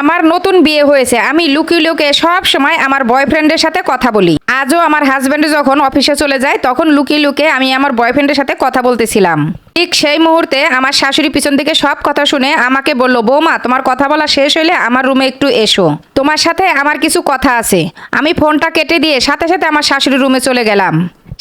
আমার নতুন বিয়ে হয়েছে। আমি লুকিয়ে লুকিয়ে সব সময় আমার বয়ফ্রেন্ডের সাথে কথা বলি। আজও আমার হাজব্যান্ড যখন অফিসে চলে যায়, তখন লুকিয়ে লুকিয়ে আমি আমার বয়ফ্রেন্ডের সাথে কথা বলতেছিলাম। ঠিক সেই মুহূর্তে আমার শাশুড়ি পিছন থেকে সব কথা শুনে আমাকে বলল, বৌমা, তোমার কথা বলা শেষ হইলে আমার রুমে একটু এসো। তোমার সাথে আমার কিছু কথা আছে। আমি ফোনটা কেটে দিয়ে সাথে সাথে আমার শাশুড়ির রুমে চলে গেলাম।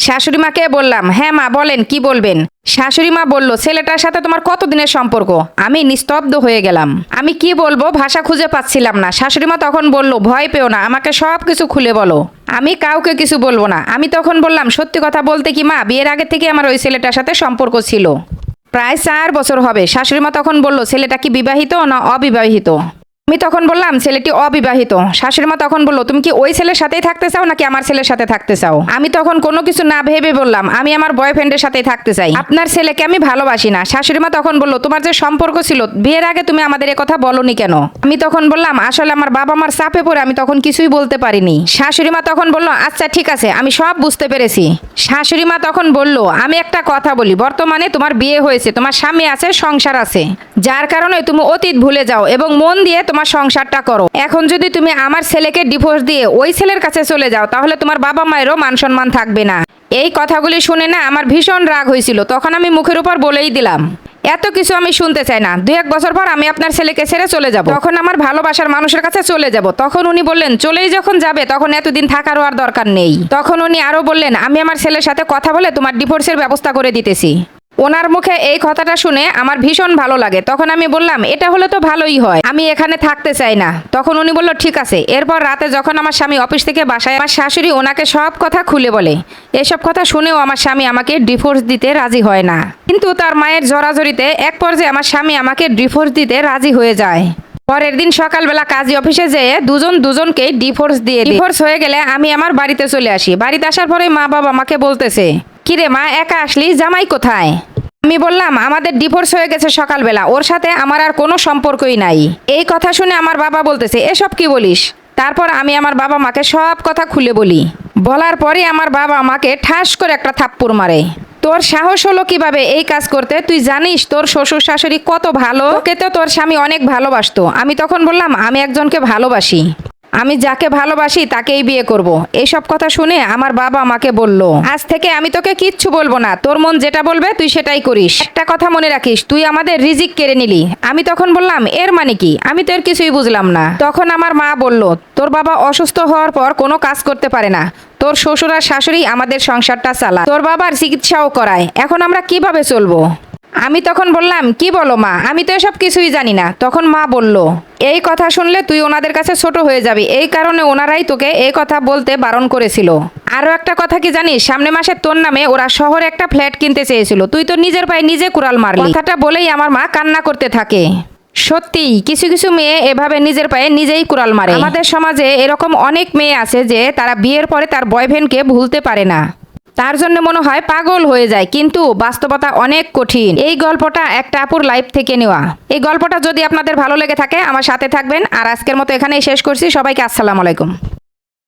শাশুড়ি মাকে বললাম হ্যাঁ মা, বলেন, কি বলবেন? শাশুড়ি মা বলল, ছেলেটার সাথে তোমার কতদিনের সম্পর্ক? আমি নিস্তব্ধ হয়ে গেলাম। আমি কি বলব, ভাষা খুঁজে পাচ্ছিলাম না। শাশুড়ি মা তখন বলল, ভয় পেও না, আমাকে সব কিছু খুলে বলো। আমি কাউকে কিছু বলব না। আমি তখন বললাম, সত্যি কথা বলতে কি মা, বিয়ের আগে থেকে আমার ওই ছেলেটার সাথে সম্পর্ক ছিল। প্রায় চার বছর হবে। শাশুড়ি মা তখন বলল, ছেলেটা কি বিবাহিত না অবিবাহিত? আমি তখন বললাম, ছেলেটি অবিবাহিত। শাশুড়ি মা তখন বলল, তুমি কি ওই ছেলের সাথেই থাকতে চাও নাকি আমার ছেলের সাথে থাকতে চাও? আমি তখন কোনো কিছু না ভেবে বললাম, আমি আমার বয়ফ্রেন্ডের সাথেই থাকতে চাই। আপনার ছেলেকে আমি ভালোবাসি না। শাশুড়ি মা তখন বলল, তোমার যে সম্পর্ক ছিল, বিয়ের আগে তুমি আমাদের কথা বলনি কেন? আমি তখন বললাম, আসলে আমার বাবা মার চাপে পড়ে আমি তখন কিছুই বলতে পারিনি। শাশুড়ি মা তখন বলল আচ্ছা ঠিক আছে, আমি সব বুঝতে পেরেছি। শাশুড়ি মা তখন বলল, আমি একটা কথা বলি, বর্তমানে তোমার বিয়ে হয়েছে, তোমার স্বামী আছে, সংসার আছে। যার কারণে তুমি অতীত ভুলে যাও এবং মন দিয়ে তোমার সংসারটা করো। এখন যদি তুমি আমার ছেলেকে ডিভোর্স দিয়ে ওই ছেলের কাছে চলে যাও, তাহলে তোমার বাবা মায়েরও মান সম্মান থাকবে না। এই কথাগুলি শুনে না আমার ভীষণ রাগ হয়েছিল, তখন আমি মুখের উপর বলেই দিলাম, এত কিছু আমি শুনতে চাই না। দু এক বছর পর আমি আপনার ছেলেকে ছেড়ে চলে যাব। তখন আমার ভালোবাসার মানুষের কাছে চলে যাব। তখন উনি বললেন, চলেই যখন যাবে, তখন এতদিন থাকারও আর দরকার নেই। তখন উনি আরও বললেন, আমি আমার ছেলের সাথে কথা বলে তোমার ডিভোর্সের ব্যবস্থা করে দিতেছি। ওনার মুখে এই কথাটা শুনে আমার ভীষণ ভালো লাগে। তখন আমি বললাম, এটা হলে তো ভালোই হয়। আমি এখানে থাকতে চাই না। তখন উনি বলল, ঠিক আছে। এরপর রাতে যখন আমার স্বামী অফিস থেকে বাসায় আমার শাশুড়ি ওনাকে সব কথা খুলে বলে। এসব কথা শুনেও আমার স্বামী আমাকে ডিভোর্স দিতে রাজি হয় না। কিন্তু তার মায়ের জড়াজড়িতে এক পর্যায়ে আমার স্বামী আমাকে ডিভোর্স দিতে রাজি হয়ে যায়। পরের দিন সকালবেলা কাজী অফিসে যেয়ে দুজন দুজনকে ডিভোর্স দিয়ে ডিভোর্স হয়ে গেলে আমি আমার বাড়িতে চলে আসি। বাড়িতে আসার পরে মা বাবা আমাকে বলতেছে কিরে মা, একা আসলি? জামাই কোথায়? আমি বললাম, আমাদের ডিভোর্স হয়ে গেছে সকালবেলা। ওর সাথে আমার আর কোনো সম্পর্কই নাই। এই কথা শুনে আমার বাবা বলতেছে, এসব কি বলিস? তারপর আমি আমার বাবা মাকে সব কথা খুলে বলি। বলার পরে আমার বাবা মাকে ঠাস করে একটা থাপ্পড় মারে। তোর সাহস হলো কীভাবে এই কাজ করতে? তুই জানিস তোর শ্বশুর শাশুড়ি কত ভালো? ওকে তো তোর স্বামী অনেক ভালোবাসতো। আমি তখন বললাম, আমি একজনকে ভালোবাসি। আমি যাকে ভালোবাসি তাকেই বিয়ে করব। এইসব কথা শুনে আমার বাবা আমাকে বলল, আজ থেকে আমি তোকে কিচ্ছু বলব না। তোর মন যেটা বলবে তুই সেটাই করিস। একটা কথা মনে রাখিস, তুই আমাদের রিজিক কেড়ে নিলি। আমি তখন বললাম, এর মানে কি? আমি তো এর কিছুই বুঝলাম না। তখন আমার মা বলল, তোর বাবা অসুস্থ হওয়ার পর কোনো কাজ করতে পারে না। তোর শ্বশুর আর শাশুড়ি আমাদের সংসারটা চালায়। তোর বাবার চিকিৎসাও করায়। এখন আমরা কীভাবে চলবো? আমি তখন বললাম, কি বলো মা? আমি তো এসব কিছুই জানি না। তখন মা বলল, এই কথা শুনলে তুই ওনাদের কাছে ছোট হয়ে যাবি। এই কারণে ওনারাই তোকে এই কথা বলতে বারণ করেছিল। আরও একটা কথা কি জানিস? সামনে মাসে তোর নামে ওরা শহরে একটা ফ্ল্যাট কিনতে চেয়েছিল। তুই তো নিজের পায়ে নিজে কুড়াল মারলি। কথাটা বলেই আমার মা কান্না করতে থাকে। সত্যি, কিছু কিছু মেয়ে এভাবে নিজের পায়ে নিজেই কুড়াল মারে। আমাদের সমাজে এরকম অনেক মেয়ে আছে যে তারা বিয়ের পরে তার বয়ফ্রেন্ডকে ভুলতে পারে না। তার জন্য মনে হয় পাগল হয়ে যায়, কিন্তু বাস্তবতা অনেক কঠিন। এই গল্পটা একটা আপুর লাইফ থেকে নেওয়া। এই গল্পটা যদি আপনাদের ভালো লেগে থাকে, আমার সাথে থাকবেন। আর আজকের মতো এখানেই শেষ করছি। সবাইকে আসসালামু আলাইকুম।